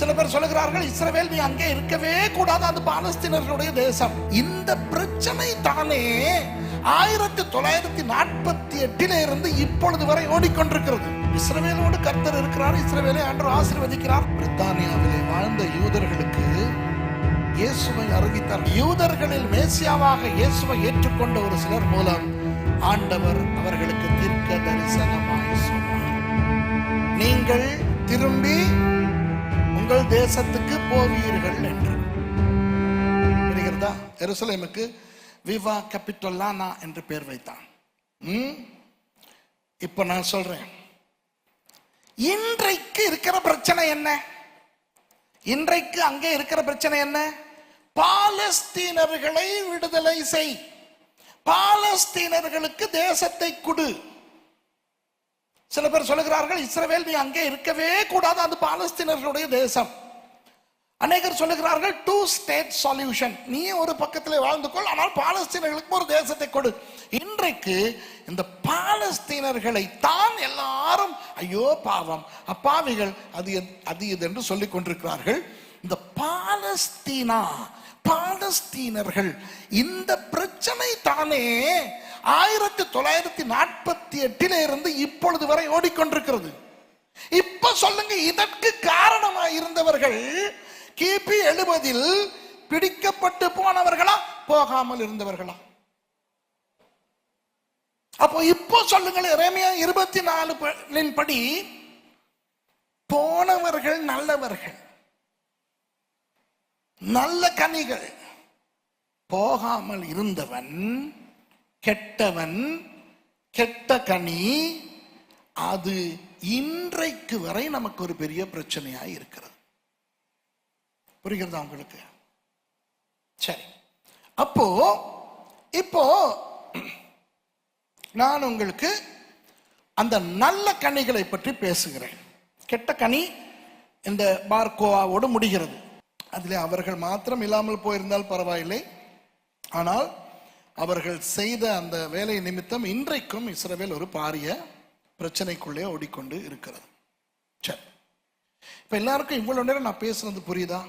சில பேர் சொல்லுகிறார்கள் இஸ்ரவேல் நீ அங்கே இருக்கவே கூடாது அது பாலஸ்தீனர்களுடைய தேசம். இந்த பிரச்சனை தானே ஆயிரத்தி தொள்ளாயிரத்தி நாற்பத்தி எட்டில இருந்து இப்பொழுது வரை ஓடிக்கொண்டிருக்கிறது. இஸ்ரவேலோடு கர்த்தர் இருக்கிறார் இஸ்ரவேலை அன்று ஆசீர்வதிக்கிறார். பிரித்தானியாவிலே வாழ்ந்த யூதர்களுக்கு இயேசுவை அறிவித்தார். யூதர்களில் மேசியாவாக இயேசுவை ஏற்றுக்கொண்ட ஒரு சிலர் மூலம் ஆண்டவர் அவர்களுக்கு தீர்க்க தரிசனமாய் சொன்னார். நீங்கள் திரும்பி உங்கள் தேசத்துக்கு போவீர்கள் என்று. புரிகிறதா? எருசலேமுக்கு விவா கேபிட்டோலானா என்று பேர் வைத்தான். இப்ப நான் சொல்றேன். இன்றைக்கு இருக்கிற பிரச்சனை என்ன? இன்றைக்கு அங்கே இருக்கிற பிரச்சனை என்ன? பாலஸ்தீனர்களை விடுதலை செய். பாலஸ்தீனர்களுக்கு தேசத்தை கொடு. சில பேர் சொல்லுகிறார்கள் இஸ்ரவேல் நீ அங்கே இருக்கவே கூடாது அது பாலஸ்தீனர்களுடைய தேசம். அநேகர் சொல்லுகிறார்கள் டூ ஸ்டேட் சொல்யூஷன் நீ ஒரு பக்கத்தில் வாழ்ந்து கொள் ஆனால் பாலஸ்தீனர்களுக்கு ஒரு தேசத்தை கொடு. இன்றைக்கு இந்த பாலஸ்தீனர்களை தான் எல்லாரும் ஐயோ பாவம் அப்பாவிகள் அது அது இது என்று சொல்லிக் கொண்டிருக்கிறார்கள். இந்த பாலஸ்தீனா பாலஸ்தீனர்கள் இந்த பிரச்சனை தானே ஆயிரத்தி தொள்ளாயிரத்தி நாற்பத்தி எட்டில இருந்து இப்பொழுது வரை ஓடிக்கொண்டிருக்கிறது. இப்ப சொல்லுங்க இதற்கு காரணமா இருந்தவர்கள் கிபி எழுபதில் பிடிக்கப்பட்டு போனவர்களா போகாமல் இருந்தவர்களா? அப்போ இப்போ சொல்லுங்கள் இறைமையா இருபத்தி நாலு படி போனவர்கள் நல்லவர்கள் நல்ல கனிகள் போகாமல் இருந்தவன் கெட்டவன் கெட்ட கனி அது இன்றைக்கு வரை நமக்கு ஒரு பெரிய பிரச்சனையா இருக்கிறது. புரிகிறதா உங்களுக்கு? சரி. அப்போ இப்போ நான் உங்களுக்கு அந்த நல்ல கனிகளை பற்றி பேசுகிறேன். கெட்ட கனி இந்த பார்கோவாவோடு முடிகிறது. அதில் அவர்கள் மாத்திரம் இல்லாமல் போயிருந்தால் பரவாயில்லை. ஆனால் அவர்கள் செய்த அந்த வேலை நிமித்தம் இன்றைக்கும் இஸ்ரவேல் ஒரு பாரிய பிரச்சனைக்குள்ளே ஓடிக்கொண்டு இருக்கிறது. சரி. இப்ப எல்லாருக்கும் இவ்வளவு நேரம் நான் பேசுனது புரியுதா?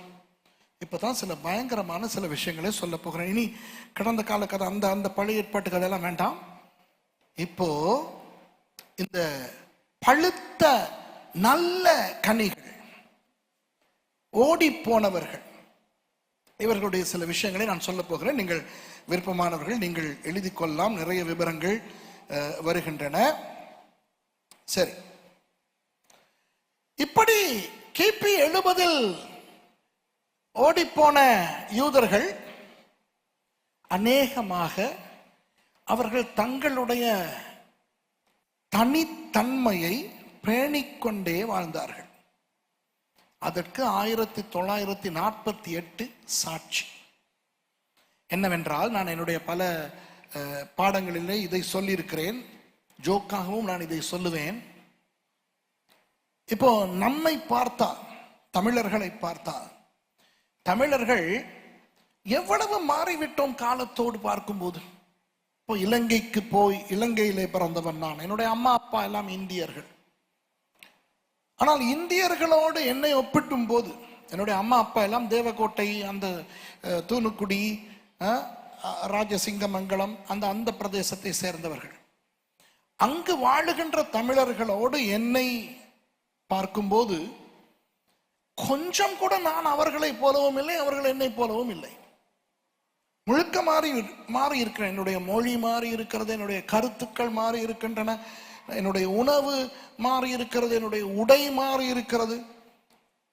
இப்பதான் சில பயங்கரமான சில விஷயங்களே சொல்ல போகிறேன். இனி கடந்த கால கதை அந்த அந்த பழைய ஏற்பாட்டு கதையெல்லாம் வேண்டாம். இப்போ இந்த பழுத்த நல்ல கனிகள் ஓடி போனவர்கள் இவர்களுடைய சில விஷயங்களை நான் சொல்ல போகிறேன். நீங்கள் விருப்பமானவர்கள் நீங்கள் எழுதி கொள்ளலாம். நிறைய விவரங்கள் அஹ், வருகின்றன. சரி. இப்படி கிபி எழுபதில் ஓடிப்போன யூதர்கள் அநேகமாக அவர்கள் தங்களுடைய தனித்தன்மையை பேணிக்கொண்டே வாழ்ந்தார்கள். அதற்கு ஆயிரத்தி தொள்ளாயிரத்தி நாற்பத்தி எட்டு சாட்சி. என்னவென்றால் நான் என்னுடைய பல பாடங்களிலே இதை சொல்லியிருக்கிறேன். ஜோக்காகவும் நான் இதை சொல்லுவேன். இப்போ நம்மை பார்த்தா தமிழர்களை பார்த்தா தமிழர்கள் எவ்வளவு மாறிவிட்டோம் காலத்தோடு பார்க்கும்போது? இப்போ இலங்கைக்கு போய் இலங்கையிலே பிறந்தவன் நான். என்னுடைய அம்மா அப்பா எல்லாம் இந்தியர்கள். ஆனால் இந்தியர்களோடு என்னை ஒப்பிட்டும் போது என்னுடைய அம்மா அப்பா எல்லாம் தேவக்கோட்டை அந்த அஹ், தூணுக்குடி ராஜசிங்கமங்கலம் அந்த அந்த பிரதேசத்தை சேர்ந்தவர்கள். அங்கு வாழுகின்ற தமிழர்களோடு என்னை பார்க்கும்போது கொஞ்சம் கூட நான் அவர்களை போலவும் இல்லை அவர்கள் என்னை போலவும் இல்லை. முழுக்க மாறி மாறி இருக்கிறேன் என்னுடைய மொழி மாறி இருக்கிறது என்னுடைய கருத்துக்கள் மாறி இருக்கின்றன. என்னுடைய உணவு மாறி இருக்கிறது என்னுடைய உடை மாறி இருக்கிறது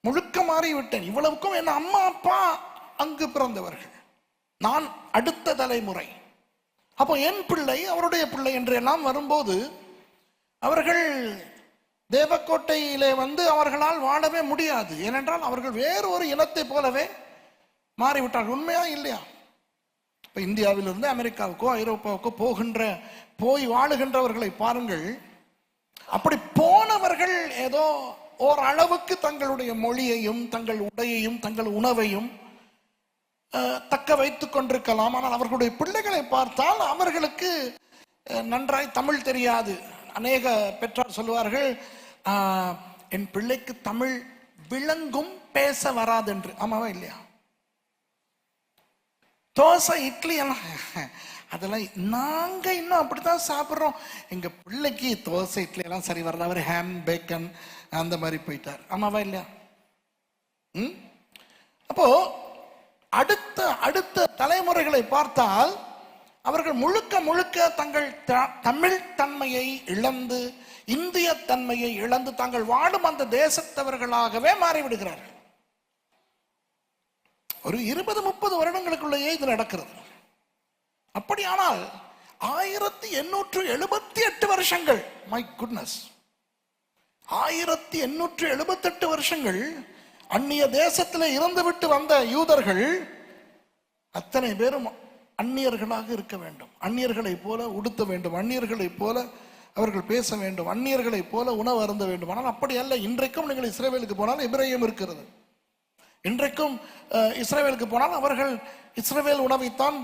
முழுக்க மாறிவிட்டேன். இவ்வளவுக்கும் என் அம்மா அப்பா அங்கு பிறந்தவர்கள். நான் அடுத்த தலைமுறை. அப்போ என் பிள்ளை அவருடைய பிள்ளை என்று எல்லாம் வரும்போது அவர்கள் தேவக்கோட்டையிலே வந்து அவர்களால் வாழவே முடியாது. ஏனென்றால் அவர்கள் வேறு ஒரு இனத்தை போலவே மாறிவிட்டார்கள். உண்மையா இல்லையா? இப்போ இந்தியாவிலிருந்து அமெரிக்காவுக்கோ ஐரோப்பாவுக்கோ போகின்ற போய் வாழுகின்றவர்களை பாருங்கள். அப்படி போனவர்கள் ஏதோ ஓரளவுக்கு தங்களுடைய மொழியையும் தங்கள் உடையையும் தங்கள் உணவையும் தக்க வைத்துக் கொண்டிருக்கலாம். ஆனால் அவர்களுடைய பிள்ளைகளை பார்த்தால் அவர்களுக்கு நன்றாய் தமிழ் தெரியாது. அநேக பெற்றார் சொல்லுவார்கள் என் பிள்ளைக்கு தமிழ் விளங்கும் பேச வராதென்று. ஆமாவா இல்லையா? தோசை இட்லி எல்லாம். அதெல்லாம் நாங்க இன்னும் அப்படித்தான் சாப்பிடுறோம். எங்க பிள்ளைக்கு தோசை இட்லி எல்லாம் சரி வரல. அவர் ஹேம் பேக்கன் அந்த மாதிரி போயிட்டார். ஆமாவா இல்லையா? ம்? அப்போ அடுத்த அடுத்த தலைமுறைகளை பார்த்தால் அவர்கள் முழுக்க முழுக்க தங்கள் த- தமிழ் தன்மையை இழந்து இந்திய தன்மையை இழந்து தாங்கள் வாழும் அந்த தேசத்தவர்களாகவே மாறிவிடுகிறார்கள். ஒரு இருபது முப்பது வருடங்களுக்குள்ளேயே இது நடக்கிறது. அப்படியானால் ஆயிரத்தி எண்ணூற்று எழுபத்தி எட்டு வருஷங்கள் மை குட்னஸ் ஆயிரத்தி எண்ணூற்று எழுபத்தெட்டு வருஷங்கள் அந்நிய தேசத்தில் இருந்துவிட்டு வந்த யூதர்கள் அத்தனை பேரும் அந்நியர்களாக இருக்க வேண்டும். அந்நியர்களைப் போல உடுத்த வேண்டும். அந்நியர்களைப் போல அவர்கள் பேச வேண்டும். அந்நியர்களைப் போல உணவு அருந்த வேண்டும். ஆனால் அப்படி அல்ல. இன்றைக்கும் நீங்கள் இஸ்ரேவேலுக்கு போனால் இப்ரேயம் இருக்கிறது. இன்றைக்கும் இஸ்ரேவேலுக்கு போனால் அவர்கள் இஸ்ரேவேல் உணவைத்தான்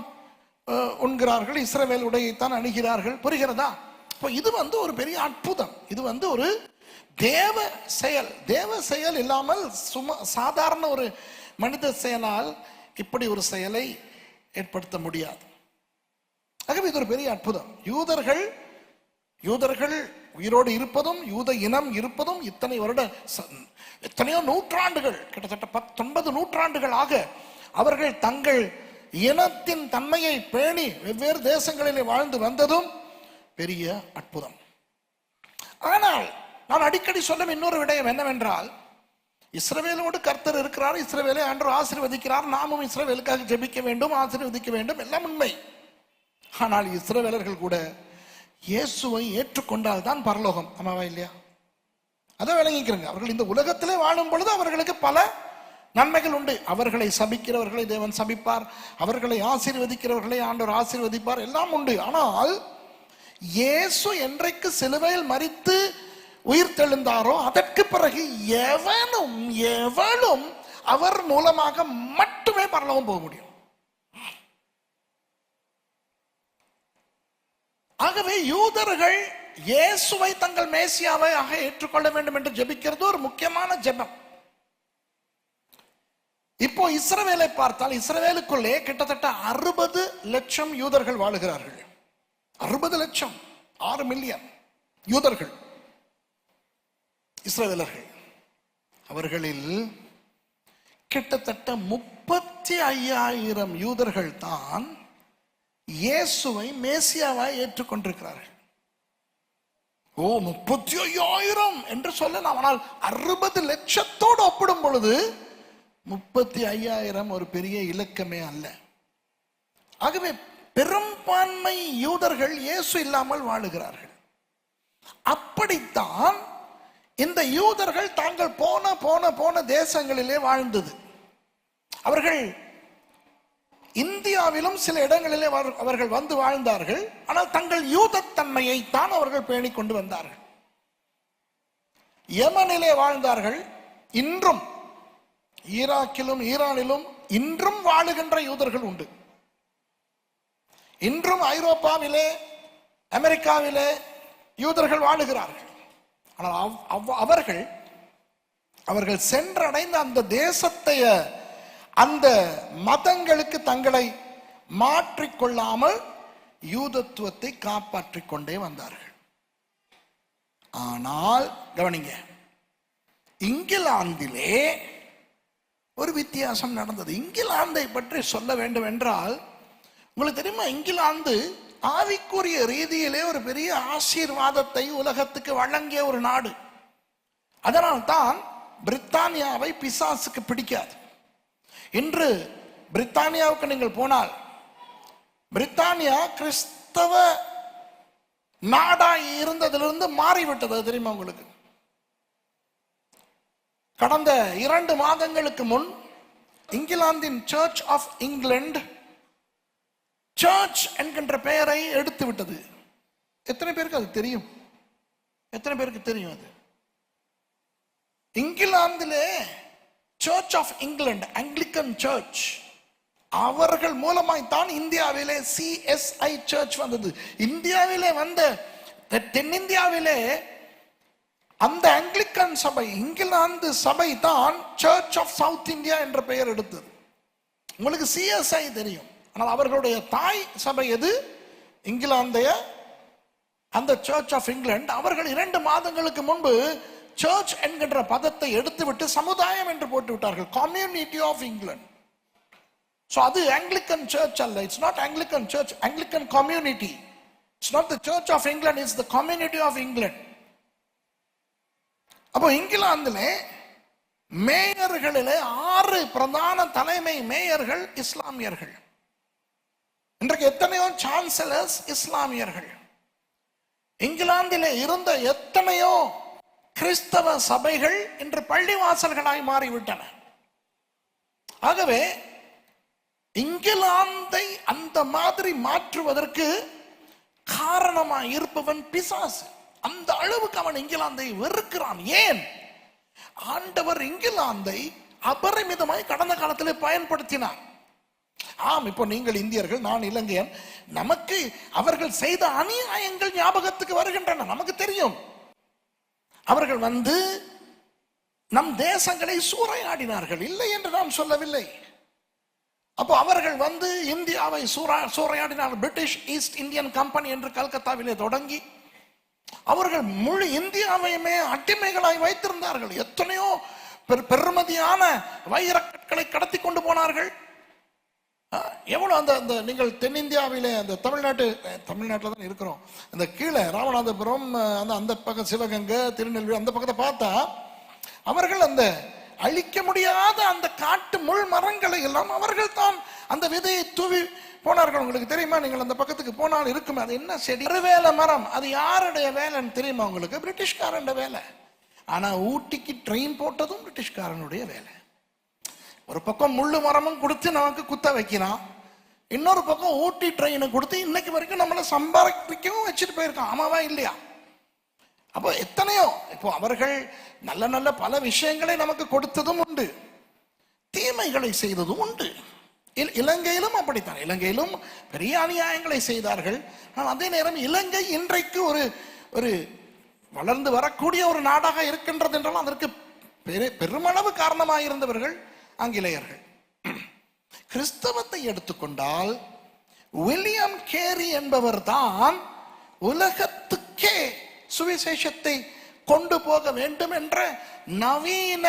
உண்கிறார்கள் இஸ்ரேவேல் உடையைத்தான் அணுகிறார்கள். புரிகிறதா? இப்போ இது வந்து ஒரு பெரிய அற்புதம். இது வந்து ஒரு தேவ செயல். தேவ செயல் இல்லாமல் சும்மா சாதாரண ஒரு மனித செயலால் இப்படி ஒரு செயலை ஏற்படுத்த முடியாது. ஆகவே இது ஒரு பெரிய அற்புதம். யூதர்கள் யூதர்கள் உயிரோடு இருப்பதும் யூத இனம் இருப்பதும் இத்தனை வருட ச- எத்தனையோ நூற்றாண்டுகள் கிட்டத்தட்ட பத்தொன்பது நூற்றாண்டுகளாக அவர்கள் தங்கள் இனத்தின் தன்மையை பேணி வெவ்வேறு தேசங்களிலே வாழ்ந்து வந்ததும் பெரிய அற்புதம். ஆனால் நான் அடிக்கடி சொல்லும் இன்னொரு விடயம் என்னவென்றால் இஸ்ரவேலோடு கர்த்தர் இருக்கிறார் இஸ்ரவேலை அன்று ஆசீர்வதிக்கிறார் நாமும் இஸ்ரவேலுக்காக ஜெபிக்க வேண்டும் ஆசீர்வதிக்க வேண்டும் எல்லாம் உண்மை. ஆனால் இஸ்ரவேலர்கள் கூட இயேசுவை ஏற்றுக்கொண்டால் தான் பரலோகம். ஆமாவா இல்லையா? அதை விளங்கிக்கிறங்க. அவர்கள் இந்த உலகத்திலே வாழும் பொழுது அவர்களுக்கு பல நன்மைகள் உண்டு. அவர்களை சபிக்கிறவர்களை தேவன் சபிப்பார். அவர்களை ஆசீர்வதிக்கிறவர்களை ஆண்டவர் ஆசீர்வதிப்பார். எல்லாம் உண்டு. ஆனால் இயேசு என்றைக்கு சிலுவையில் மறித்து உயிர் தெழுந்தாரோ அதற்கு பிறகு எவனும் எவனும் அவர் மூலமாக மட்டுமே பரலோகம் போக முடியும். ஆகவே யூதர்கள் இயேசுவை தங்கள் மேசியாவை ஆக ஏற்றுக்கொள்ள வேண்டும் என்று ஜெபிக்கிறது ஒரு முக்கியமான ஜெபம். இப்போ இஸ்ரவேலை பார்த்தால் இஸ்ரவேலுக்குள்ளே கிட்டத்தட்ட அறுபது லட்சம் யூதர்கள் வாழுகிறார்கள். அறுபது லட்சம் ஆறு மில்லியன் யூதர்கள் இஸ்ரவேலர்கள். அவர்களில் கிட்டத்தட்ட முப்பத்தி ஐயாயிரம் யூதர்கள் தான் இயேசுவை மேசியாவாய் ஏற்றுக்கொண்டிருக்கிறார்கள். ஓ முப்பத்தி ஐயாயிரம் என்று சொல்லலாம். ஆனால் அறுபது லட்சத்தோடு ஒப்பிடும் பொழுது முப்பத்தி ஐயாயிரம் ஒரு பெரிய இலக்கமே அல்ல. ஆகவே பெரும்பான்மை யூதர்கள் இயேசு இல்லாமல் வாழுகிறார்கள். அப்படித்தான் இந்த யூதர்கள் தாங்கள் போன போன போன தேசங்களிலே வாழ்ந்தது. அவர்கள் இந்தியாவிலும் சில இடங்களிலே அவர்- அவர்கள் வந்து வாழ்ந்தார்கள். ஆனால் தங்கள் யூதத்தன்மையை தான் அவர்கள் பேணிக் கொண்டு வந்தார்கள். யமனிலே வாழ்ந்தார்கள். இன்றும் ஈராக்கிலும் ஈரானிலும் இன்றும் வாழுகின்ற யூதர்கள் உண்டு. இன்றும் ஐரோப்பாவிலே அமெரிக்காவிலே யூதர்கள் வாழுகிறார்கள். ஆனால் அவ்- அவர்கள் அவர்கள் சென்றடைந்த அந்த தேசத்தைய அந்த மதங்களுக்கு தங்களை மாற்றிக்கொள்ளாமல் யூதத்துவத்தை காப்பாற்றிக் கொண்டே வந்தார்கள். ஆனால் கவனிங்க இங்கிலாந்திலே ஒரு வித்தியாசம் நடந்தது. இங்கிலாந்தை பற்றி சொல்ல வேண்டும் என்றால் உங்களுக்கு தெரியுமா இங்கிலாந்து ஆவிக்குரிய ரீதியிலே ஒரு பெரிய ஆசீர்வாதத்தை உலகத்துக்கு வழங்கிய ஒரு நாடு. அதனால்தான் பிரித்தானியாவை பிசாசுக்கு பிடிக்காது. இன்று பிரித்தானியாவுக்கு நீங்கள் போனால் பிரித்தானியா கிறிஸ்தவ நாடாய் இருந்ததிலிருந்து மாறிவிட்டது. அது தெரியுமா உங்களுக்கு? கடந்த இரண்டு மாதங்களுக்கு முன் இங்கிலாந்தின் சர்ச் ஆஃப் இங்கிலாந்து சர்ச் என்கின்ற பெயரை எடுத்து விட்டது எத்தனை பேருக்கு அது தெரியும்? எத்தனை பேருக்கு தெரியும் அது? இங்கிலாந்திலே church of England Anglican church அவர்கள் மூலமாய் தான் இந்தியாவிலே சிஎஸ்ஐ சர்ச் வந்தது. இந்தியாவிலே வந்த தென்னிந்தியாவிலே அந்த ஆங்கிலிக்கன் சபை இங்கிலாந்து சபை தான் சர்ச் ஆஃப் சவுத் இந்தியா என்ற பெயர் எடுத்தது. உங்களுக்கு சிஎஸ்ஐ தெரியும். ஆனால் அவர்களுடைய தாய் சபை எது? இங்கிலாந்தைய அந்த சர்ச் ஆஃப் இங்கிலாந்து அவர்கள் இரண்டு மாதங்களுக்கு முன்பு சர்ச் என்கின்ற பதத்தை எடுத்துவிட்டு சமுதாயம் என்று போட்டு விட்டார்கள் கம்யூனிட்டி ஆஃப் இங்கிலாந்து ஸோ அது ஆங்கிலிக்கன் சர்ச் அல்ல. It's not Anglican church Anglican community it's not the church of England it's the community of England அப்போ இங்கிலாந்துல மேயர்களிலே ஆறு பிரதான தலைமை மேயர்கள் இஸ்லாமியர்கள். இன்றைக்கு எத்தனையோ சான்சலர்ஸ் இஸ்லாமியர்கள். இங்கிலாந்திலே இருந்த எத்தனையோ கிறிஸ்தவ சபைகள் இன்று பள்ளிவாசல்களாய் மாறிவிட்டன. ஆகவே இங்கிலாந்தை அந்த மாதிரி மாற்றுவதற்கு காரணமாய் இருப்பவன் பிசாசு. அந்த அளவுக்கு அவன் இங்கிலாந்தை வெறுக்கிறான். ஏன்? ஆண்டவர் இங்கிலாந்தை அபரிமிதமாய் கடந்த காலத்திலே பயன்படுத்தினார். ஆம் இப்போ நீங்கள் இந்தியர்கள் நான் இலங்கையன். நமக்கு அவர்கள் செய்த அநியாயங்கள் ஞாபகத்துக்கு வருகின்றன. நமக்கு தெரியும். அவர்கள் வந்து நம் தேசங்களை சூறையாடினார்கள். இல்லை என்று நான் சொல்லவில்லை. அப்போ அவர்கள் வந்து இந்தியாவை சூறா சூறையாடினார் பிரிட்டிஷ் ஈஸ்ட் இந்தியன் கம்பெனி என்று கல்கத்தாவிலே தொடங்கி அவர்கள் முழு இந்தியாவையுமே அடிமைகளாய் வைத்திருந்தார்கள். எத்தனையோ பெரு- பெருமதியான வைரக்கற்களை கடத்தி கொண்டு போனார்கள். எவ்வளோ அந்த அந்த நீங்கள் தென்னிந்தியாவிலே அந்த தமிழ்நாட்டு தமிழ்நாட்டில் தான் இருக்கிறோம். அந்த கீழே ராமநாதபுரம் அந்த அந்த பக்கம் சிவகங்கை திருநெல்வேலி அந்த பக்கத்தை பார்த்தா அவர்கள் அந்த அழிக்க முடியாத அந்த காட்டு முள் மரங்களை எல்லாம் அவர்கள் தான் அந்த விதையை தூவி போனார்கள். உங்களுக்கு தெரியுமா? நீங்கள் அந்த பக்கத்துக்கு போனால் இருக்குமே. அது என்ன செடி? வேலை மரம். அது யாருடைய வேலைன்னு தெரியுமா உங்களுக்கு? பிரிட்டிஷ்காரன் வேலை. ஆனால் ஊட்டிக்கு ட்ரெயின் போட்டதும் பிரிட்டிஷ்காரனுடைய வேலை. ஒரு பக்கம் முள்ளு மரமும் கொடுத்து நமக்கு குத்த வைக்கிறான் இன்னொரு பக்கம் ஊட்டி ட்ரெயினை கொடுத்து இன்னைக்கு வரைக்கும் நம்மளை சம்பாதிக்கவும் வச்சுட்டு போயிருக்கான். ஆமாவா இல்லையா? அப்போ எத்தனையோ இப்போ அவர்கள் நல்ல நல்ல பல விஷயங்களை நமக்கு கொடுத்ததும் உண்டு. தீமைகளை செய்ததும் உண்டு. இல்- இலங்கையிலும் அப்படித்தான். இலங்கையிலும் பெரிய அநியாயங்களை செய்தார்கள். ஆனால் அதே நேரம் இலங்கை இன்றைக்கு ஒரு ஒரு வளர்ந்து வரக்கூடிய ஒரு நாடாக இருக்கின்றது என்றாலும் அதற்கு பெரு- பெருமளவு காரணமாக இருந்தவர்கள் ஆங்கிலேயர்கள். கிறிஸ்தவத்தை எடுத்துக்கொண்டால் வில்லியம் கேரி என்பவர் தான் உலகத்துக்கே சுவிசேஷத்தை கொண்டு போக வேண்டும் என்ற நவீன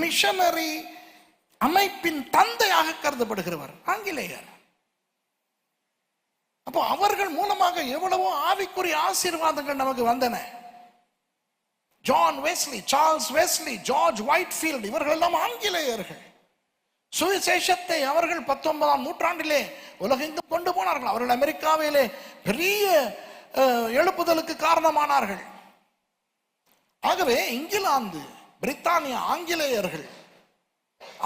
மிஷனரி அமைப்பின் தந்தையாக கருதப்படுகிறவர் ஆங்கிலேயர். அப்போ அவர்கள் மூலமாக எவ்வளவோ ஆவிக்குரிய ஆசீர்வாதங்கள் நமக்கு வந்தன. John Wesley Charles Wesley George Whitefield இவர்கள் எல்லாம் ஆங்கிலேயர்கள். சுவிசேஷத்தை அவர்கள் பத்தொன்பதாம் நூற்றாண்டிலே உலகெங்கும் கொண்டு போனார்கள். அவர்கள் அமெரிக்காவிலே பெரிய எழுப்புதலுக்கு காரணமானார்கள். ஆகவே இங்கிலாந்து பிரித்தானிய ஆங்கிலேயர்கள்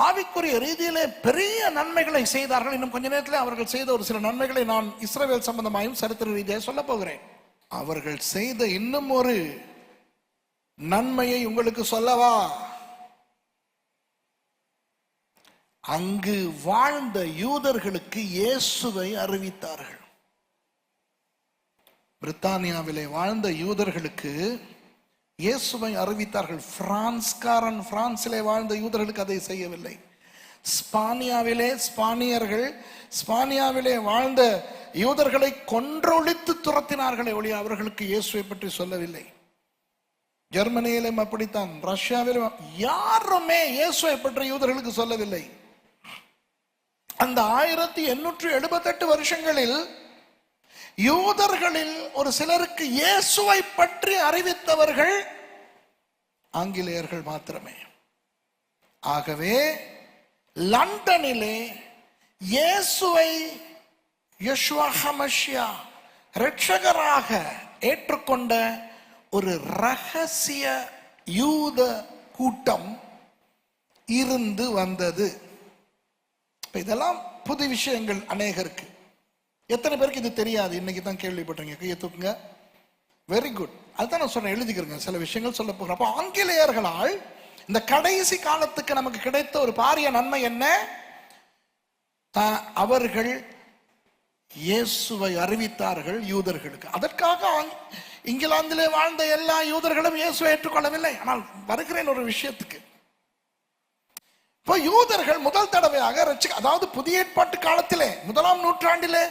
ஆவிக்குரிய ரீதியிலே பெரிய நன்மைகளை செய்தார்கள். இன்னும் கொஞ்ச நேரத்தில் அவர்கள் செய்த ஒரு சில நன்மைகளை நான் இஸ்ரேல் சம்பந்தமாயும் சரித்திர ரீதியாக சொல்ல போகிறேன். அவர்கள் செய்த இன்னும் ஒரு நன்மையை உங்களுக்கு சொல்லவா? அங்கு வாழ்ந்த யூதர்களுக்கு இயேசுவை அறிவித்தார்கள். பிரித்தானியாவிலே வாழ்ந்த யூதர்களுக்கு இயேசுவை அறிவித்தார்கள். பிரான்ஸ்காரன் பிரான்சிலே வாழ்ந்த யூதர்களுக்கு அதை செய்யவில்லை. ஸ்பானியாவிலே ஸ்பானியர்கள் ஸ்பானியாவிலே வாழ்ந்த யூதர்களை கொன்றொழித்து துரத்தினார்களே ஒழிய அவர்களுக்கு இயேசுவை பற்றி சொல்லவில்லை. ஜெர்மனியிலும் அப்படித்தான் ரஷ்யாவிலும் யாருமே இயேசுவை பற்றி யூதர்களுக்கு சொல்லவில்லை. அந்த ஆயிரத்தி எண்ணூற்று எழுபத்தெட்டு வருஷங்களில் யூதர்களில் ஒரு சிலருக்கு இயேசுவை பற்றி அறிவித்தவர்கள் ஆங்கிலேயர்கள் மாத்திரமே. ஆகவே லண்டனிலே இயேசுவை யெஷுவா ஹமஷ்யா ஏற்றுக்கொண்ட ஒரு ரகசிய யூத கூட்டம் இருந்து வந்தது. இதெல்லாம் புது விஷயங்கள் அநேகருக்கு. எத்தனை பேருக்கு இது தெரியாது? இன்னைக்கு தான் கேள்விப்பட்டீங்க கையை தூக்குங்க. வெரி குட் அதுதான் நான் சொன்னேன். எழுதிக்கிறேங்க. சில விஷயங்கள் சொல்ல போகிறேன் அப்போ ஆங்கிலேயர்களால் இந்த கடைசி காலத்துக்கு நமக்கு கிடைத்த ஒரு பாரிய நன்மை என்ன? அவர்கள் இயேசுவை அறிவித்தார்கள் யூதர்களுக்கு. அதற்காக இங்கிலாந்திலே வாழ்ந்த எல்லா யூதர்களும் இயேசுவை ஏற்றுக்கொள்ளவில்லை. ஆனால் வருகிறேன் ஒரு விஷயத்துக்கு. இப்போ யூதர்கள் முதல் தடவையாக ரட்சிக்க அதாவது புதிய ஏற்பாட்டு காலத்திலே முதலாம் நூற்றாண்டிலே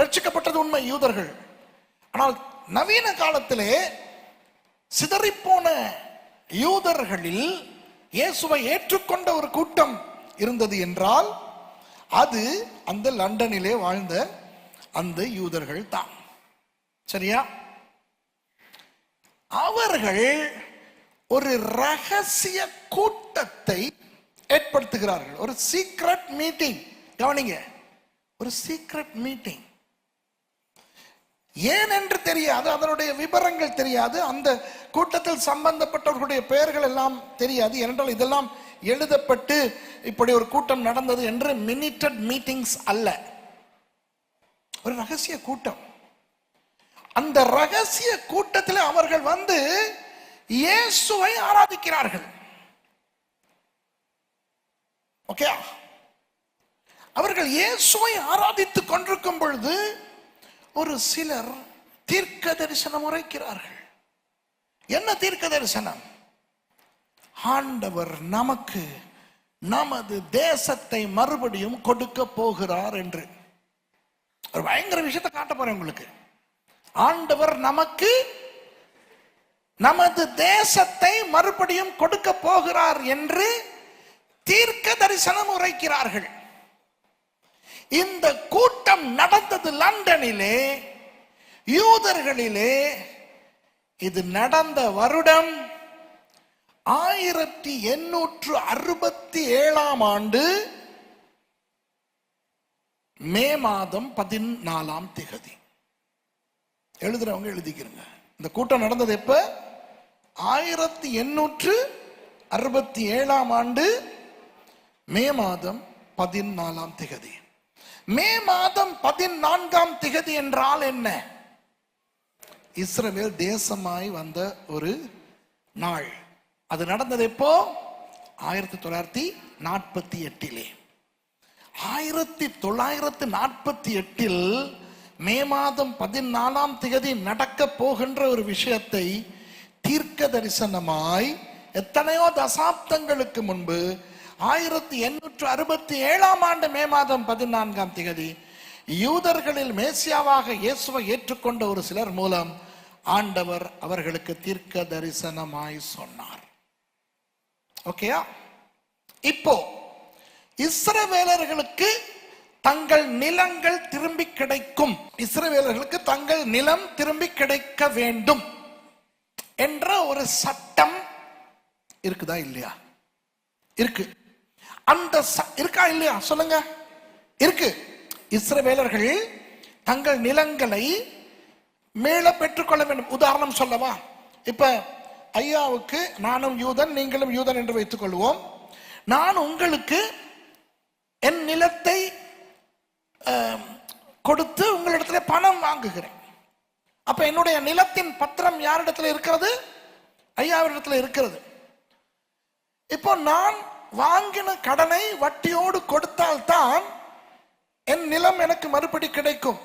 ரட்சிக்கப்பட்டது உண்மை யூதர்கள். ஆனால் நவீன காலத்திலே சிதறிப்போன யூதர்களில் இயேசுவை ஏற்றுக்கொண்ட ஒரு கூட்டம் இருந்தது என்றால் அது அந்த லண்டனிலே வாழ்ந்த அந்த யூதர்கள் தான் சரியா? அவர்கள் ஒரு ரகசிய கூட்டத்தை ஏற்படுத்துகிறார்கள். ஒரு சீக்ரெட் மீட்டிங் கவனிங்க. ஒரு சீக்ரெட் மீட்டிங் ஏன் என்று தெரியாது அதனுடைய விவரங்கள் தெரியாது அந்த கூட்டத்தில் சம்பந்தப்பட்டவர்களுடைய பெயர்கள் எல்லாம் தெரியாது. ஏனென்றால் இதெல்லாம் எழுதப்பட்டு இப்படி ஒரு கூட்டம் நடந்தது என்று மினிட்டட் மீட்டிங்ஸ் அல்ல. ஒரு ரகசிய கூட்டம். அந்த ரகசிய கூட்டத்தில் அவர்கள் வந்து இயேசுவை ஆராதிக்கிறார்கள். ஓகே அவர்கள் இயேசுவை ஆராதித்துக் கொண்டிருக்கும் பொழுது ஒரு சிலர் தீர்க்க தரிசனம் உரைக்கிறார்கள். என்ன தீர்க்க தரிசனம்? ஆண்டவர் நமக்கு நமது தேசத்தை மறுபடியும் கொடுக்க போகிறார் என்று. ஒரு பயங்கர விஷயத்தை காட்ட போறேன் உங்களுக்கு. ஆண்டவர் நமக்கு நமது தேசத்தை மறுபடியும் கொடுக்க போகிறார் என்று தீர்க்க தரிசனம் உரைக்கிறார்கள். இந்த கூட்டம் நடந்தது லண்டனிலே யூதர்களிலே. இது நடந்த வருடம் ஆயிரத்தி எண்ணூற்று அறுபத்தி ஏழாம் ஆண்டு மே மாதம் பதினாலாம் திகதி. எழுதுறவங்க எழுதிக்கிறங்க இந்த கூட்டம் நடந்தது எப்ப? ஆயிரத்தி எண்ணூற்று அறுபத்தி ஏழாம் ஆண்டு மே மாதம் பதினாலாம் திகதி. மே மாதம் பதினான்காம் திகதி என்றால் என்ன? இஸ்ரவேல் தேசமாய் வந்த ஒரு நாள். அது நடந்தது எப்போ? ஆயிரத்தி தொள்ளாயிரத்தி நாற்பத்தி எட்டிலே. ஆயிரத்தி தொள்ளாயிரத்தி நாற்பத்தி எட்டில் மே மாதம் பதினாலாம் திகதி நடக்க போகின்ற ஒரு விஷயத்தை தீர்க்க தரிசனமாய் எத்தனையோ தசாப்தங்களுக்கு முன்பு ஆயிரத்தி எண்ணூற்று அறுபத்தி ஏழாம் ஆண்டு மே மாதம் பதினான்காம் திகதி யூதர்களில் மேசியாவாக இயேசுவை ஏற்றுக்கொண்ட ஒரு சிலர் மூலம் ஆண்டவர் அவர்களுக்கு தீர்க்க தரிசனமாய் சொன்னார். ஓகேயா? இப்போ இஸ்ரவேலர்களுக்கு தங்கள் நிலங்கள் திரும்பி கிடைக்கும். இஸ்ரவேலர்களுக்கு தங்கள் நிலம் திரும்பி கிடைக்க வேண்டும் என்ற ஒரு சட்டம் இருக்குதா இல்லையா? இருக்கு. அந்த ச- இருக்கா இல்லையா? சொல்லுங்க. இருக்கு. இஸ்ரவேலர்கள் தங்கள் நிலங்களை மீள பெற்றுக்கொள்ள வேண்டும். உதாரணம் சொல்லவா? இப்ப ஐயாவுக்கு நானும் யூதன் நீங்களும் யூதன் என்று வைத்துக் கொள்வோம் நான் உங்களுக்கு என் நிலத்தை கொடுத்து உங்களிடத்துல பணம் வாங்குகிறேன். அப்ப என்னுடைய நிலத்தின் பத்திரம் யாரிடத்துல இருக்கிறது? ஐயாவிடத்துல இருக்கிறது. இப்போ நான் வாங்கின கடனை வட்டியோடு கொடுத்தால்தான் என் நிலம் எனக்கு மறுபடி கிடைக்கும்.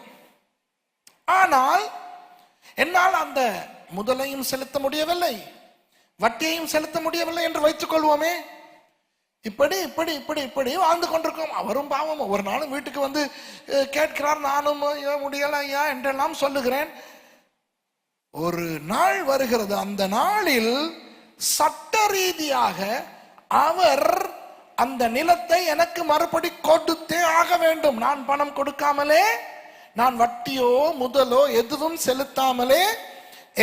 ஆனால் என்னால் அந்த முதலையும் செலுத்த முடியவில்லை வட்டியையும் செலுத்த முடியவில்லை என்று வைத்துக் கொள்வோமே இப்படி இப்படி இப்படி இப்படி வாழ்ந்து கொண்டிருக்கோம். அவரும் பாவம் ஒரு நாளும் வீட்டுக்கு வந்து கேட்கிறார் நானும் முடியல ஐயா என்றெல்லாம் சொல்லுகிறேன். ஒரு நாள் வருகிறது. அந்த நாளில் சட்ட ரீதியாக அவர் அந்த நிலத்தை எனக்கு மறுபடி கொடுத்தே ஆக வேண்டும். நான் பணம் கொடுக்காமலே நான் வட்டியோ முதலோ எதுவும் செலுத்தாமலே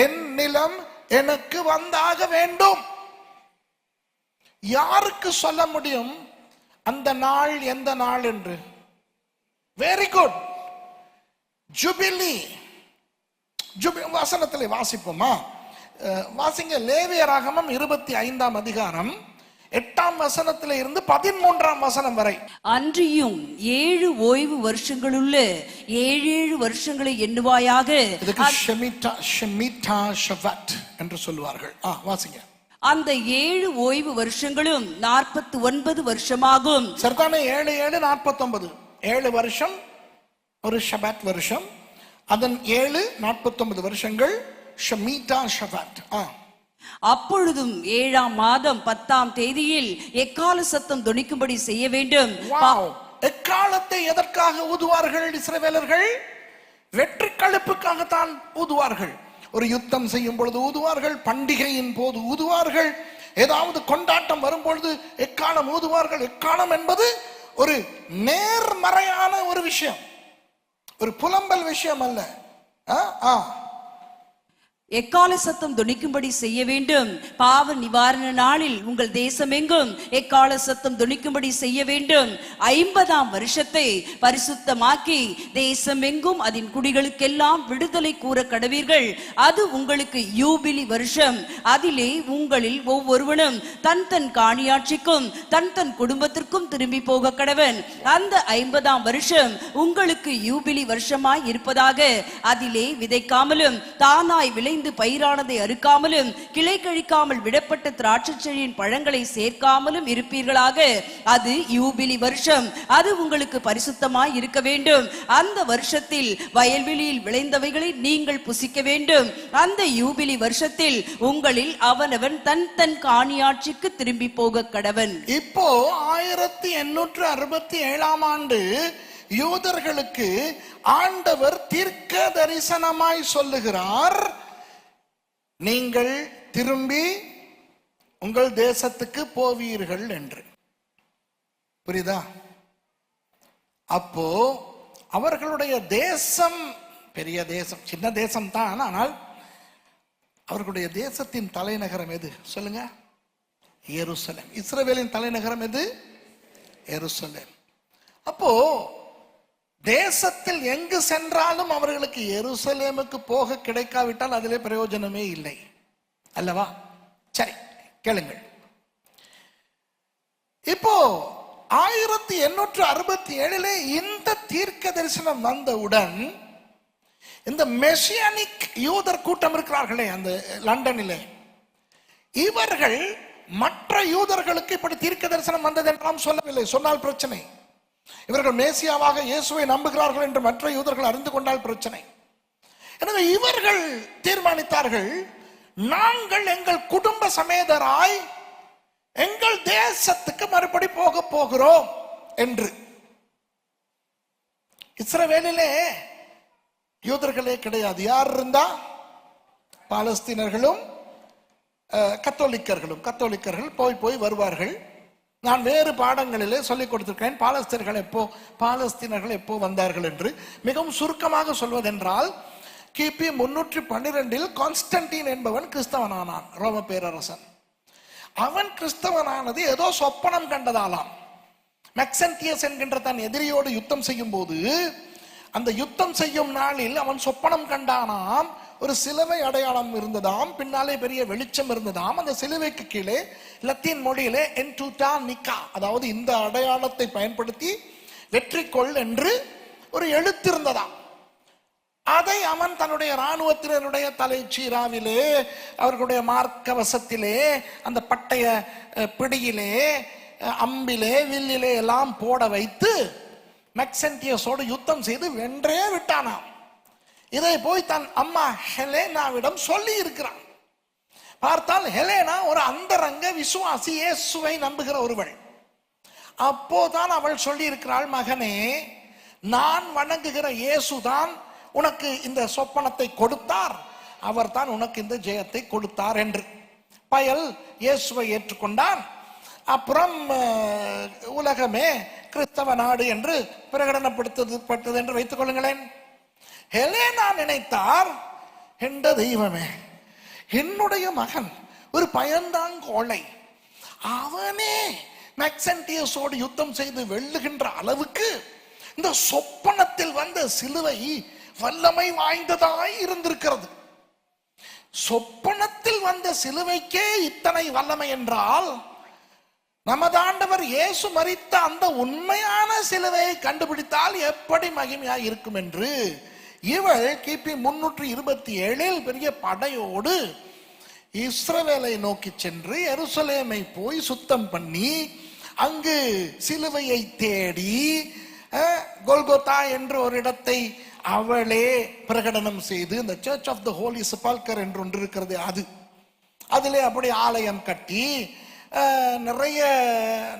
என் நிலம் எனக்கு வந்தாக வேண்டும். யாருக்கு சொல்ல முடியும்? அந்த நாள் எந்த நாள் என்று? வெரி குட் ஜுபிலி ஜுபி வசனத்தில் வாசிப்போமா? வாசிங்க. லேவியராகமம் இருபத்தி ஐந்தாம் அதிகாரம் எட்டாம் வசனத்தில் இருந்து பதிமூன்றாம் வசனம் வரை. அன்றியும் ஏழு ஓய்வு வருஷங்களுள்ள ஏழு ஏழு வருஷங்களை எண்ணுவாயாக. என்று சொல்லுவார்கள். ஆ வாசிங்க. அந்த ஏழு ஓய்வு வருஷங்களும் நாற்பத்தி ஒன்பது வருஷமாகும். சரிதானே ஏழு ஏழு நாற்பத்தொன்பது. ஏழு வருஷம் ஒரு ஷபாத் வருஷம். அதன் ஏழு நாற்பத்தொன்பது வருஷங்கள் ஷமீட்டா ஷபாத். ஆ. அப்பொழுதும் ஏழாம் மாதம் பத்தாம் தேதியில் எக்கால சத்தம் தொனிக்கும்படி செய்ய வேண்டும்? எக்காலத்தை எதற்காக ஊதுவார்கள் இஸ்ரவேலர்கள்? வெற்றி கழிப்புக்காகத்தான் ஊதுவார்கள். ஒரு யுத்தம் செய்யும் பொழுது ஊதுவார்கள் பண்டிகையின் போது ஊதுவார்கள். ஏதாவது கொண்டாட்டம் வரும்பொழுது எக்காலம் ஊதுவார்கள்? எக்காலம் என்பது ஒரு நேர்மறையான ஒரு விஷயம். ஒரு புலம்பல் விஷயம் அல்ல. ஆ, ஆ. எக்கால சத்தம் துணிக்கும்படி செய்ய வேண்டும்? பாவ நிவாரண நாளில் உங்கள் தேசமெங்கும் எக்கால சத்தம் துணிக்கும்படி செய்ய வேண்டும்? ஐம்பதாம் வருஷத்தை பரிசுத்தமாக்கி தேசமெங்கும் அதன் குடிகளுக்கெல்லாம் விடுதலை கூற கடவீர்கள். அது உங்களுக்கு யூபிலி வருஷம். அதிலே உங்களில் ஒவ்வொருவனும் தன் தன் காணியாட்சிக்கும் தன் தன் குடும்பத்திற்கும் திரும்பி போக கடவன். அந்த ஐம்பதாம் வருஷம் உங்களுக்கு யூபிலி வருஷமாய் இருப்பதாக அதிலே விதைக்காமலும் தானாய் விளைந்து பயிரானதை அறுக்காமலும் கிளை கழிக்காமல் விடப்பட்ட திராட்சை செடியின் பழங்களை சேர்க்காமலும் இருப்பீர்களாக. அது யூபிலி வருஷம். அது உங்களுக்கு பரிசுத்தமாய் இருக்க வேண்டும். அந்த வருஷத்தில் வயல்வெளியில் விளைந்தவைகளை நீங்கள் புசிக்க வேண்டும். அந்த யூபிலி வருஷத்தில் உங்களில் அவனவன் தன் தன் காணியாட்சிக்கு திரும்பி போக கடவன். இப்போ ஆயிரத்தி எண்ணூற்று அறுபத்தி ஏழாம் ஆண்டு யூதர்களுக்கு ஆண்டவர் தீர்க்க தரிசனமாய் சொல்லுகிறார். நீங்கள் திரும்பி உங்கள் தேசத்துக்கு போவீர்கள் என்று. புரியுதா? அப்போ அவர்களுடைய தேசம் பெரிய தேசம் சின்ன தேசம் தான் ஆனால் அவர்களுடைய தேசத்தின் தலைநகரம் எது? சொல்லுங்க. எருசலேம். இஸ்ரவேலின் தலைநகரம் எது? எருசலேம். அப்போ தேசத்தில் எங்கு சென்றாலும் அவர்களுக்கு எருசலேமுக்கு போக கிடைக்காவிட்டால் அதிலே பிரயோஜனமே இல்லை. அல்லவா? சரி கேளுங்கள். இப்போ ஆயிரத்தி எண்ணூற்று அறுபத்தி ஏழிலே இந்த தீர்க்க தரிசனம் வந்தவுடன் இந்த மெசியானிக் யூதர் கூட்டம் இருக்கிறார்களே அந்த லண்டனிலே. இவர்கள் மற்ற யூதர்களுக்கு இப்படி தீர்க்க தரிசனம் வந்தது என்றெல்லாம் சொல்லவில்லை. சொன்னால் பிரச்சனை. இவர்கள் மேசியாவாக இயேசுவை நம்புகிறார்கள் என்று மற்ற யூதர்கள் அறிந்து கொண்டால் பிரச்சனை. எனவே இவர்கள் தீர்மானித்தார்கள் நாங்கள் எங்கள் குடும்ப சமேதராய் எங்கள் தேசத்துக்கு மறுபடி போக போகிறோம் என்று. இஸ்ரவேலிலே யூதர்களே கிடையாது. யார் இருந்தா? பாலஸ்தீனர்களும் கத்தோலிக்கர்களும். கத்தோலிக்கர்கள் போய் போய் வருவார்கள். நான் வேறு பாடங்களிலே சொல்லிக் கொடுத்திருக்கிறேன். பாலஸ்தீனர்கள் எப்போ பாலஸ்தீனர்கள் எப்போ வந்தார்கள் என்று மிகவும் சுருக்கமாக சொல்வதென்றால் கிபி முன்னூற்றி பன்னிரெண்டில் கான்ஸ்டன்டீன் என்பவன் கிறிஸ்தவனானான் ரோம பேரரசன். அவன் கிறிஸ்தவனானது ஏதோ சொப்பனம் கண்டதாலாம். மெக்சன்டியஸ் என்கின்ற தன் எதிரியோடு யுத்தம் செய்யும் போது அந்த யுத்தம் செய்யும் நாளில் அவன் சொப்பனம் கண்டானாம். ஒரு சிலுவை அடையாளம் இருந்ததாம் பின்னாலே பெரிய வெளிச்சம் இருந்ததாம். அந்த சிலுவைக்கு கீழே லத்தீன் மொழியிலே என் டூட்டா நிக்கா அதாவது இந்த அடையாளத்தை பயன்படுத்தி வெற்றி கொள் என்று ஒரு எழுத்து இருந்ததாம். அதை அவன் தன்னுடைய இராணுவத்தினருடைய தலைச்சீராவிலே அவர்களுடைய மார்க்கவசத்திலே அந்த பட்டய பிடியிலே அம்பிலே வில்லிலே எல்லாம் போட வைத்து மெக்சென்டியஸோடு யுத்தம் செய்து வென்றே விட்டானாம். இதை போய் தன் அம்மா ஹெலேனாவிடம் சொல்லி இருக்கிறான் பார்த்தால் ஹெலேனா ஒரு அந்தரங்க விசுவாசி இயேசுவை நம்புகிற ஒருவள் அப்போதான் அவள் சொல்லி இருக்கிறாள் மகனே நான் வணங்குகிற இயேசுதான் உனக்கு இந்த சொப்பனத்தை கொடுத்தார். அவர் தான் உனக்கு இந்த ஜெயத்தை கொடுத்தார் என்று. பயல் இயேசுவை ஏற்றுக்கொண்டான். அப்புறம் உலகமே கிறிஸ்தவ நாடு என்று பிரகடனப்படுத்தப்பட்டது என்று வைத்துக் கொள்ளுங்களேன். ஹெலேனா நினைத்தார் என்ற தெய்வமே என்னுடைய மகன் ஒரு பயந்தாங்கோளை அவனே மெக்சன்டியஸோடு யுத்தம் செய்து வெல்லுகின்ற அளவுக்கு இந்த சொப்பனத்தில் வந்த சிலுவை வல்லமை வாய்ந்ததாய் இருந்திருக்கிறது. சொப்பனத்தில் வந்த சிலுவைக்கே இத்தனை வல்லமை என்றால் நமதாண்டவர் இயேசு மறித்த அந்த உண்மையான சிலுவையை கண்டுபிடித்தால் எப்படி மகிமையாய் இருக்கும் என்று இவள் கிபி முன்னூற்றி இருபத்தி ஏழில் பெரிய படையோடு இஸ்ரவேலை நோக்கி சென்று எருசலேமை போய் சுத்தம் பண்ணி அங்கு சிலுவையை தேடி அஹ், கொல்கொத்தா என்ற ஒரு இடத்தை அவளே பிரகடனம் செய்து இந்த church of the holy sepulchre என்று ஒன்று இருக்கிறது அது. அதிலே அப்படி ஆலயம் கட்டி நிறைய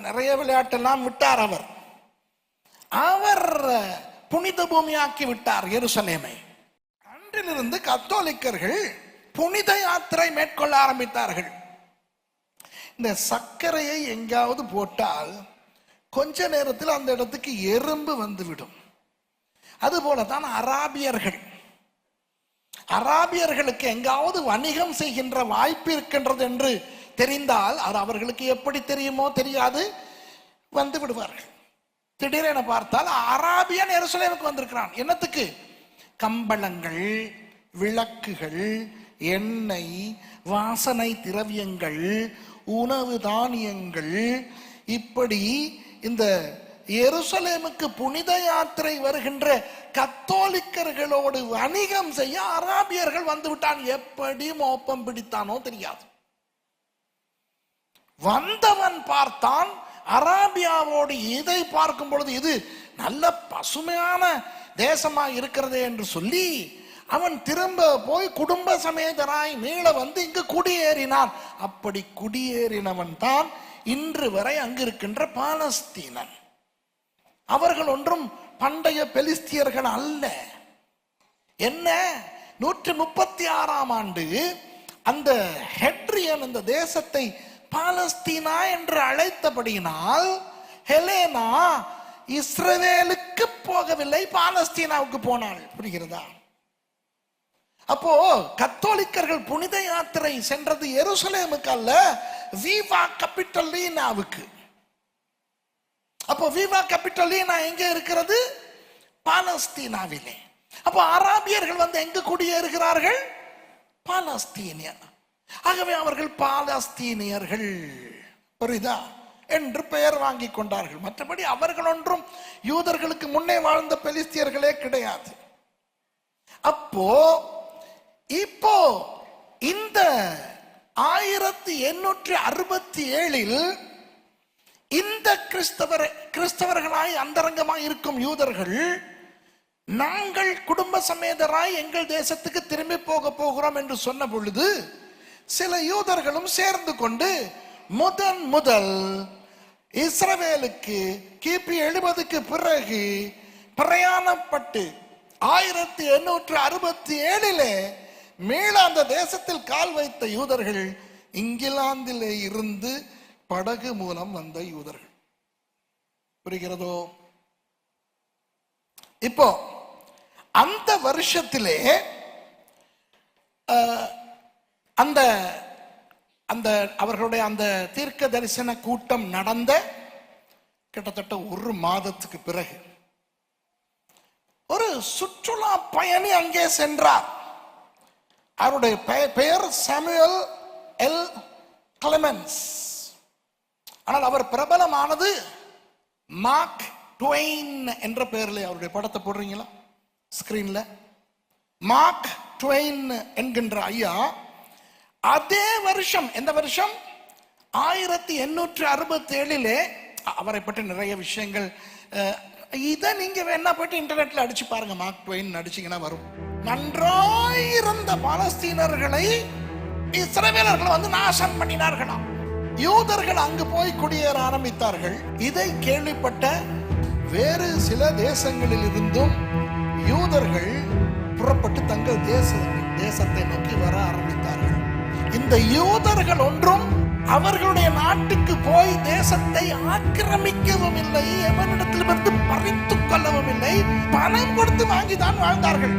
நிறைய விளையாட்டெல்லாம் விட்டார் அவர். அவர் புனித பூமியாக்கி விட்டார் எருசலேமை. அன்றிலிருந்து கத்தோலிக்கர்கள் புனித யாத்திரை மேற்கொள்ள ஆரம்பித்தார்கள். இந்த சர்க்கரையை எங்காவது போட்டால் கொஞ்ச நேரத்தில் அந்த இடத்துக்கு எறும்பு வந்துவிடும். அதுபோல தான் அராபியர்கள். அராபியர்களுக்கு எங்காவது வணிகம் செய்கின்ற வாய்ப்பு இருக்கின்றது என்று தெரிந்தால் அது அவர்களுக்கு எப்படி தெரியுமோ தெரியாது வந்து விடுவார்கள். திடீரென பார்த்தால் அராபியன் எருசலேமுக்கு வந்திருக்கிறான். என்னத்துக்கு? கம்பளங்கள் விளக்குகள் எண்ணெய் வாசனை திரவியங்கள் உணவு தானியங்கள். இப்படி இந்த எருசலேமுக்கு புனித யாத்திரை வருகின்ற கத்தோலிக்கர்களோடு வணிகம் செய்ய அராபியர்கள் வந்து விட்டான். எப்படி மோப்பம் பிடித்தானோ தெரியாது. வந்தவன் பார்த்தான் அராபியாவோடு இதை பார்க்கும் பொழுது இது நல்ல பசுமையான தேசமா இருக்கிறதே என்று சொல்லி அவன் திரும்ப போய் குடும்ப சமேதராய் மீள வந்து இங்கு குடியேறினான். அப்படி குடியேறினவன் தான் இன்று வரை அங்கு இருக்கின்ற பாலஸ்தீனன். அவர்கள் ஒன்றும் பண்டைய பெலிஸ்தியர்கள் அல்ல. என்ன? நூற்றி முப்பத்தி ஆறாம் ஆண்டு அந்த ஹெட்ரியன் அந்த தேசத்தை பாலஸ்தீனா என்று அழைத்தபடியினால் ஹெலேனா இஸ்ரவேலுக்கு போகவில்லை பாலஸ்தீனாவுக்கு போனாள். புரிகிறதா? அப்போ கத்தோலிக்கர்கள் புனித யாத்திரை சென்றது எருசலேமுக்கு அல்ல வீவா கபிட்டலீனாவுக்கு அப்போ வீவா கபிட்டலீனா எங்க இருக்கிறது? பாலஸ்தீனாவிலே. அப்போ அராபியர்கள் வந்து எங்க குடியேறுகிறார்கள்? பாலஸ்தீனியா. ஆகவே அவர்கள் பாலஸ்தீனியர்கள். புரியுதா? என்று பெயர் வாங்கி கொண்டார்கள். மற்றபடி அவர்கள் ஒன்றும் யூதர்களுக்கு முன்னே வாழ்ந்த பெலிஸ்தியர்களே கிடையாது. அப்போ இப்போ இந்த ஆயிரத்தி எண்ணூற்றி அறுபத்தி ஏழில் இந்த கிறிஸ்தவர் கிறிஸ்தவர்களாய் அந்தரங்கமாய் இருக்கும் யூதர்கள் நாங்கள் குடும்ப சமேதராய் எங்கள் தேசத்துக்கு திரும்பி போக போகிறோம் என்று சொன்ன பொழுது சில யூதர்களும் சேர்ந்து கொண்டு முதன் முதல் இஸ்ரவேலுக்கு கிபி எழுபதுக்கு பிறகு பிரயாணப்பட்டு ஆயிரத்தி எண்ணூற்று அறுபத்தி ஏழிலே மீள அந்த தேசத்தில் கால் வைத்த யூதர்கள் இங்கிலாந்திலே இருந்து படகு மூலம் வந்த யூதர்கள். புரிகிறதோ? இப்போ அந்த வருஷத்திலே அஹ், அந்த அந்த அவர்களுடைய அந்த தீர்க்க தரிசன கூட்டம் நடந்த கிட்டத்தட்ட ஒரு மாதத்துக்கு பிறகு ஒரு சுற்றுலா பயணி அங்கே சென்றார். அவருடைய பெ- பெயர் சாமுவல் எல். கிளமென்ஸ். ஆனால் அவர் பிரபலமானது மார்க் ட்வெயின் என்ற பெயரில். அவருடைய படத்தை போடுறீங்களா? ஸ்கிரீன்ல. மார்க் ட்வெயின் என்கின்ற ஐயா அதே வருஷம் எந்த வருஷம்? ஆயிரத்தி எண்ணூற்று அறுபத்தி ஏழிலே அவரை பற்றி நிறைய விஷயங்கள் இதை நீங்க வேணா போயிட்டு இன்டர்நெட்ல அடிச்சு பாருங்க. மார்க் ட்வெயின் அடிச்சீங்கன்னா வரும். நன்றாயிருந்த பாலஸ்தீனர்களை இஸ்ரவேலர்கள் வந்து நாசம் பண்ணினார்களாம். யூதர்கள் அங்கு போய் குடியேற ஆரம்பித்தார்கள். இதை கேள்விப்பட்ட வேறு சில தேசங்களில் இருந்தும் யூதர்கள் புறப்பட்டு தங்கள் தேச தேசத்தை நோக்கி வர ஆரம்பித்தார்கள். இந்த யூதர்கள் ஒன்றும் அவர்களுடைய நாட்டுக்கு போய் தேசத்தை ஆக்கிரமிக்கவும் இல்லை எவனிடத்திலிருந்து பறித்துக் கொள்ளவும் இல்லை பணம் கொடுத்து வாங்கிதான் வாழ்ந்தார்கள்.